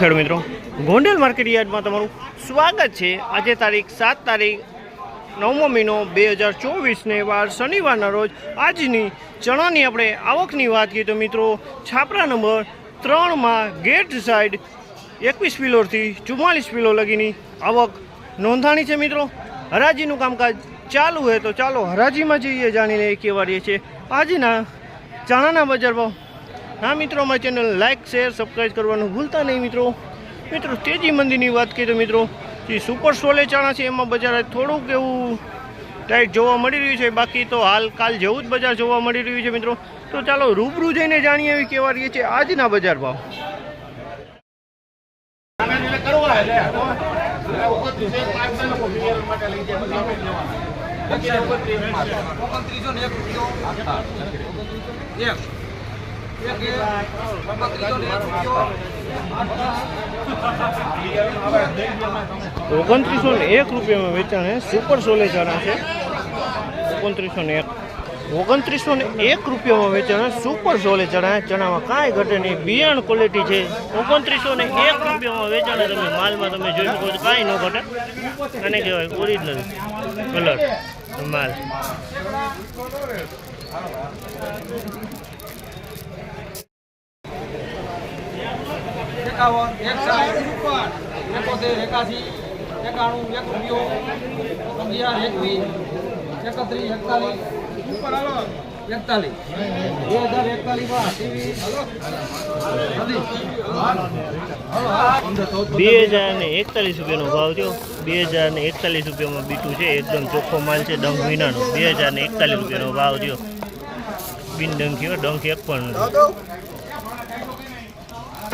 ખેડૂત મિત્રો, ગોંડલ માર્કેટ યાર્ડમાં તમારું સ્વાગત છે. આજે તારીખ સાત તારીખ, નવમો મહિનો બે હજાર ચોવીસને વાર શનિવારના રોજ આજની ચણાની આપણે આવકની વાત કરીએ તો મિત્રો, છાપરા નંબર ત્રણમાં ગેટ સાઈડ એકવીસ કિલોથી ચુમ્માલીસ ફિલો લગીની આવક નોંધાણી છે મિત્રો. હરાજીનું કામકાજ ચાલુ હોય તો ચાલો હરાજીમાં જઈએ જાણી લઈએ કેવા રહીએ છે. આજના ચણાના બજાર ભાવ હા મિત્રો, અમારી ચેનલ લાઇક શેર સબસ્ક્રાઈબ કરવાનું ભૂલતા નહીં મિત્રો. મિત્રો, તેજી મંદીની વાત કરીએ તો મિત્રો જે સુપર સોલે ચણા છે, એમાં બજાર થોડુંક એવું ટાઈટ જોવા મળી રહ્યું છે. બાકી તો હાલ કાલ જેવું જ બજાર જોવા મળી રહ્યું છે મિત્રો. તો ચાલો રૂબરૂ જઈને જાણીએ એવી કેવા રહીએ છે આજના બજાર ભાવ. એક રૂપિયો એક એક એક ઓગણત્રીસો ને એક રૂપિયામાં વેચાણ છે સુપર સોલે ચણા છે. ઓગણત્રીસો ને એક. ઓગણત્રીસો ને એક રૂપિયામાં વેચાણ સુપર સોલે ચણા ચણામાં કાંઈ ઘટે નહીં. બિયાણ ક્વોલિટી છે. ઓગણત્રીસો ને એક રૂપિયામાં વેચાણ તમે માલમાં તમે જોઈ શકો છો. કાંઈ ન ઘટે. અને કહેવાય ઓરિજિનલ કલર માલ. એકાવન, એક સાઠ એકોતેર એકાસી એકાણું, એક રૂપિયો, અગિયાર, એકવીસ, એકત્રીસ, એકતાલીસ એકતાલીસ. બે હજાર એકતાલીસમાં બે હજાર ને એકતાલીસ રૂપિયાનો ભાવ થયો. બે હજાર ને એકતાલીસ રૂપિયામાં બીટું છે, એકદમ ચોખ્ખો માલ છે, ડંખ વિનાનો બે હજાર ને એકતાલીસ રૂપિયાનો ભાવ થયો. બિન ડંખી હો, ડંખ એક પણ નથી એક એક બે હજાર ને અગિયાર એકવીસ બે હજાર ને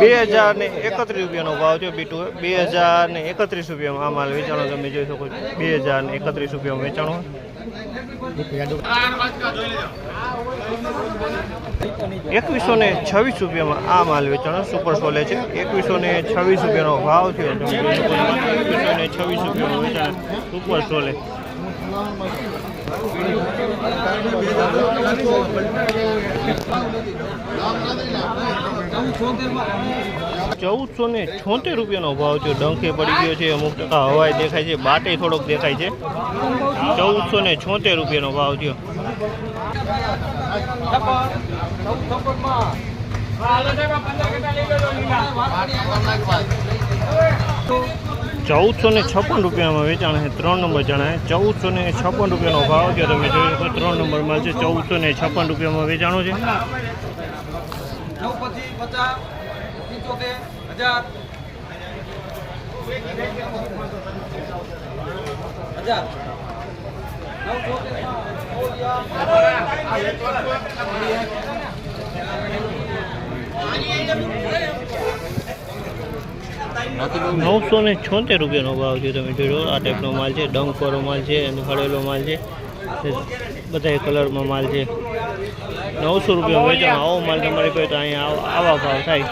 બે હજાર ને એકત્રીસ રૂપિયાનો ભાવ છે બીટુ. બે હજાર ને એકત્રીસ રૂપિયામાં આ માલ વેચાણો તમે જોઈ શકો છો. બે હજાર ને એકત્રીસ રૂપિયામાં વેચાણો. એકવીસો ને છવ્વીસ રૂપિયામાં આ માલ વેચાણો સુપર સોલે છે. એકવીસો ને છવ્વીસ રૂપિયાનો ભાવ થયો. તમે એકવીસો ને છવ્વીસ રૂપિયાનો વેચાણ સુપર સોલે. ચૌદસો ને છોતેર રૂપિયાનો ભાવ છે ડંખે પડી ગયો છે અમુક ટકા હવાઈ દેખાય છે બાટે થોડોક દેખાય છે. ચૌદસો ને છોતેર રૂપિયાનો ભાવ થયો. ચૌદસો ને છપ્પન રૂપિયામાં વેચાણ છે, ત્રણ નંબર જણાય ચૌદસો ને છપ્પન રૂપિયાનો ભાવ છે, તમે જોઈ શકો, ત્રણ નંબરમાં છે, ચૌદસો ને છપ્પન રૂપિયામાં વેચાણો છે. હજાર નવસો ને છોતેર રૂપિયાનો ભાવ છે, તમે જોયો આ ટાઈપનો માલ છે ડંકવાળો માલ છે અને હળેલો માલ છે. બધા કલરમાં માલ છે. નવસો રૂપિયા વેચાણ, આવો માલ તમારી પાસે તો અહીંયા આવા ભાવ થાય.